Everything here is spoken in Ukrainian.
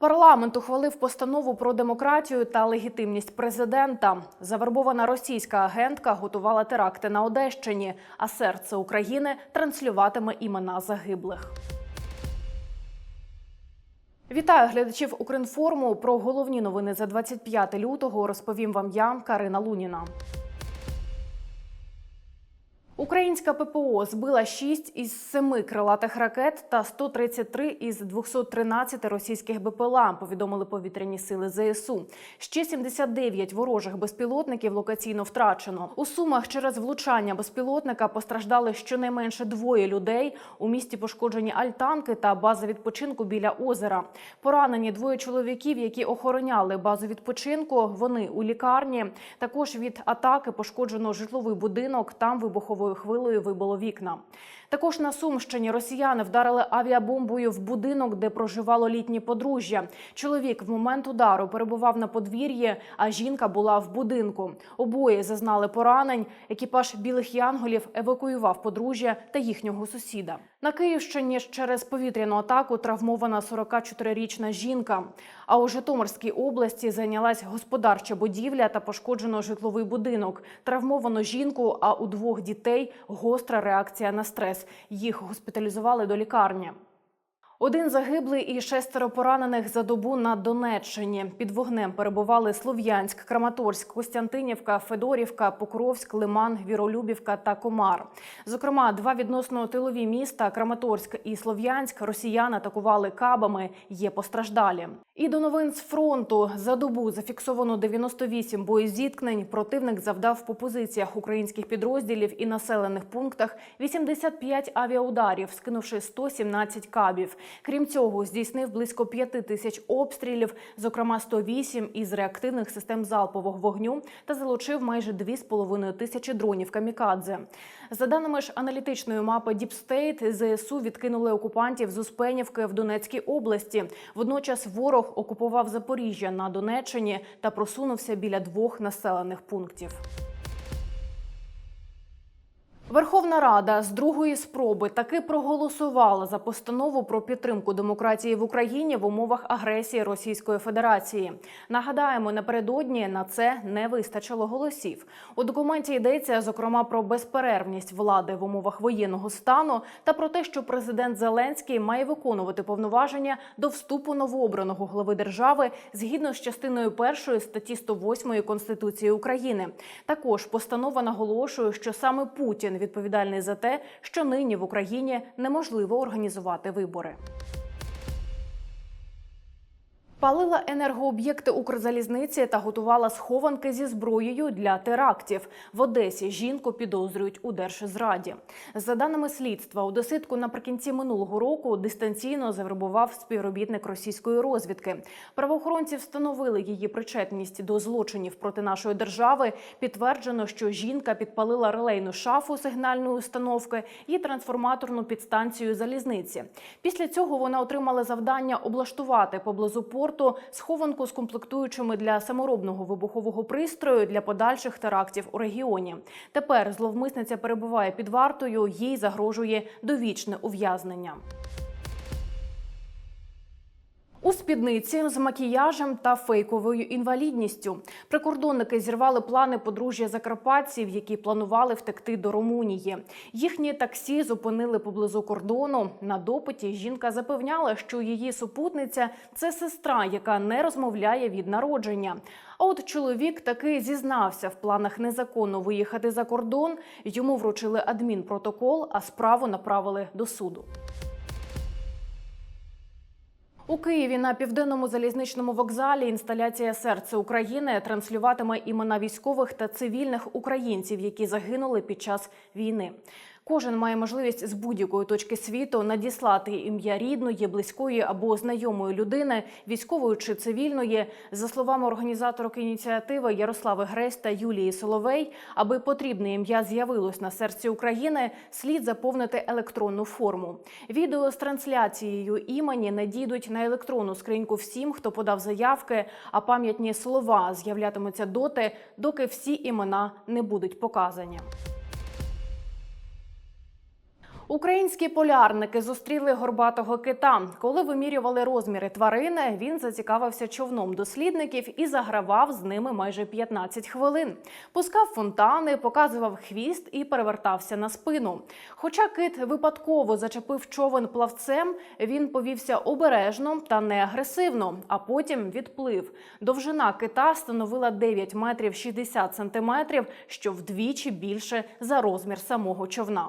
Парламент ухвалив постанову про демократію та легітимність президента. Завербована російська агентка готувала теракти на Одещині, а серце України транслюватиме імена загиблих. Вітаю глядачів Укрінформу. Про головні новини за 25 лютого розповім вам я, Карина Луніна. Українська ППО збила 6 із 7 крилатих ракет та 133 із 213 російських БПЛА, повідомили повітряні сили ЗСУ. Ще 79 ворожих безпілотників локаційно втрачено. У Сумах через влучання безпілотника постраждали щонайменше двоє людей. У місті пошкоджені альтанки та база відпочинку біля озера. Поранені двоє чоловіків, які охороняли базу відпочинку. Вони у лікарні. Також від атаки пошкоджено житловий будинок. Там вибуховою хвилею вибило вікна. Також на Сумщині росіяни вдарили авіабомбою в будинок, де проживало літнє подружжя. Чоловік в момент удару перебував на подвір'ї, а жінка була в будинку. Обоє зазнали поранень. Екіпаж білих янголів евакуював подружжя та їхнього сусіда. На Київщині через повітряну атаку травмована 44-річна жінка. А у Житомирській області зайнялась господарча будівля та пошкоджено житловий будинок. Травмовано жінку, а у двох дітей гостра реакція на стрес. Їх госпіталізували до лікарні. Один загиблий і шестеро поранених за добу на Донеччині. Під вогнем перебували Слов'янськ, Краматорськ, Костянтинівка, Федорівка, Покровськ, Лиман, Віролюбівка та Комар. Зокрема, два відносно тилові міста Краматорськ і Слов'янськ росіяни атакували кабами. Є постраждалі. І до новин з фронту за добу зафіксовано 98 боєзіткнень. Противник завдав по позиціях українських підрозділів і населених пунктах 85 авіаударів, скинувши 117 кабів. Крім цього, здійснив близько 5 тисяч обстрілів, зокрема 108 із реактивних систем залпового вогню, та залучив майже 2,5 тисячі дронів камікадзе. За даними ж аналітичної мапи Діпстейт, ЗСУ відкинули окупантів з Успенівки в Донецькій області. Водночас ворог окупував Запоріжжя на Донеччині та просунувся біля двох населених пунктів. Верховна Рада з другої спроби таки проголосувала за постанову про підтримку демократії в Україні в умовах агресії Російської Федерації. Нагадаємо, напередодні на це не вистачило голосів. У документі йдеться зокрема про безперервність влади в умовах воєнного стану та про те, що президент Зеленський має виконувати повноваження до вступу новообраного глави держави згідно з частиною першої статті 108 Конституції України. Також постанова наголошує, що саме Путін відповідальний за те, що нині в Україні неможливо організувати вибори. Палила енергооб'єкти Укрзалізниці та готувала схованки зі зброєю для терактів. В Одесі жінку підозрюють у держзраді. За даними слідства, одеситку наприкінці минулого року дистанційно завербував співробітник російської розвідки. Правоохоронці встановили її причетність до злочинів проти нашої держави. Підтверджено, що жінка підпалила релейну шафу сигнальної установки і трансформаторну підстанцію залізниці. Після цього вона отримала завдання облаштувати поблизу порту схованку з комплектуючими для саморобного вибухового пристрою для подальших терактів у регіоні. Тепер зловмисниця перебуває під вартою, їй загрожує довічне ув'язнення. У спідниці з макіяжем та фейковою інвалідністю прикордонники зірвали плани подружжя закарпатців, які планували втекти до Румунії. Їхні таксі зупинили поблизу кордону. На допиті жінка запевняла, що її супутниця це сестра, яка не розмовляє від народження. А от чоловік таки зізнався в планах незаконно виїхати за кордон. Йому вручили адмінпротокол, а справу направили до суду. У Києві на південному залізничному вокзалі інсталяція серце України транслюватиме імена військових та цивільних українців, які загинули під час війни. Кожен має можливість з будь-якої точки світу надіслати ім'я рідної, близької або знайомої людини, військової чи цивільної. За словами організаторок ініціативи Ярослави Гресь та Юлії Соловей, аби потрібне ім'я з'явилось на серці України, слід заповнити електронну форму. Відео з трансляцією імені надійдуть на електронну скриньку всім, хто подав заявки, а пам'ятні слова з'являтимуться доти, доки всі імена не будуть показані. Українські полярники зустріли горбатого кита. Коли вимірювали розміри тварини, він зацікавився човном дослідників і загравав з ними майже 15 хвилин. Пускав фонтани, показував хвіст і перевертався на спину. Хоча кит випадково зачепив човен плавцем, він повівся обережно та не агресивно, а потім відплив. Довжина кита становила 9 метрів 60 сантиметрів, що вдвічі більше за розмір самого човна.